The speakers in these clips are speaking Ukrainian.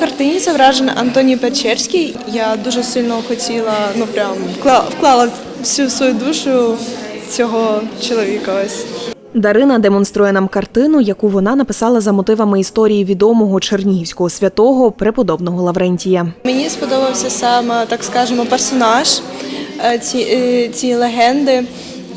картині зображений Антоній Печерський. Я дуже сильно хотіла, ну прям вклала всю свою душу цього чоловіка. Ось. Дарина демонструє нам картину, яку вона написала за мотивами історії відомого чернігівського святого преподобного Лаврентія. Мені сподобався саме, так скажемо, персонаж е, ці, е, цієї легенди,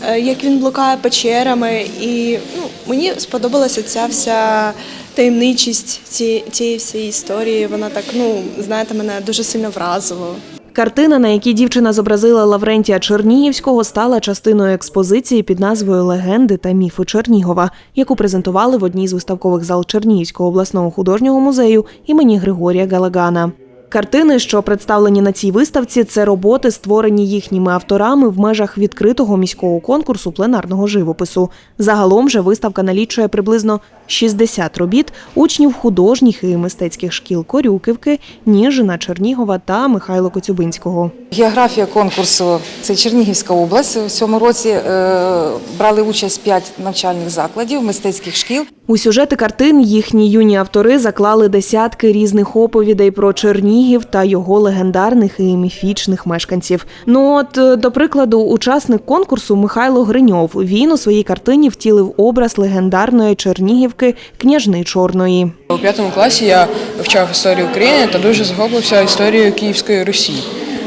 е, як він блукає печерами. І ну, мені сподобалася ця вся таємничість ці- цієї всієї історії. Вона так, ну, знаєте, мене дуже сильно вразила. Картина, на якій дівчина зобразила Лаврентія Чернігівського, стала частиною експозиції під назвою Легенди та міфи Чернігова, яку презентували в одній з виставкових зал Чернігівського обласного художнього музею імені Григорія Галагана. Картини, що представлені на цій виставці, це роботи, створені їхніми авторами в межах відкритого міського конкурсу пленарного живопису. Загалом же виставка налічує приблизно 60 робіт учнів художніх і мистецьких шкіл Корюківки, Ніжина, Чернігова та Михайло Коцюбинського. Географія конкурсу це Чернігівська область. У цьому році е, брали участь п'ять навчальних закладів, мистецьких шкіл. У сюжети картин їхні юні автори заклали десятки різних оповідей про Чернігів та його легендарних і міфічних мешканців. Ну от, е, до прикладу, учасник конкурсу Михайло Гриньов. Він у своїй картині втілив образ легендарної Чернігівки княжни Чорної. У п'ятому класі я вивчав історію України та дуже захопився історією Київської Русі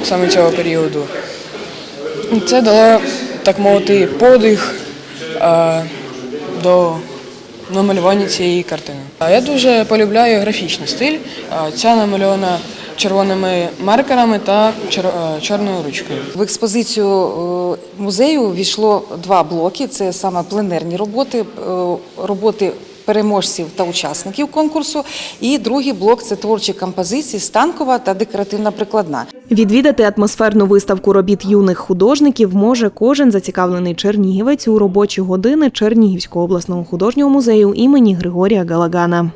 саме цього періоду. Це дало, так мовити, подих е, до намалювання цієї картини. Я дуже полюбляю графічний стиль. Ця намальована червоними маркерами та е, чорною ручкою. В експозицію е, музею війшло два блоки: це саме пленерні роботи, е, роботи переможців та учасників конкурсу. І другий блок це творчі композиції, станкова та декоративна прикладна. Відвідати атмосферну виставку робіт юних художників може кожен зацікавлений чернігівець у робочі години Чернігівського обласного художнього музею імені Григорія Галагана.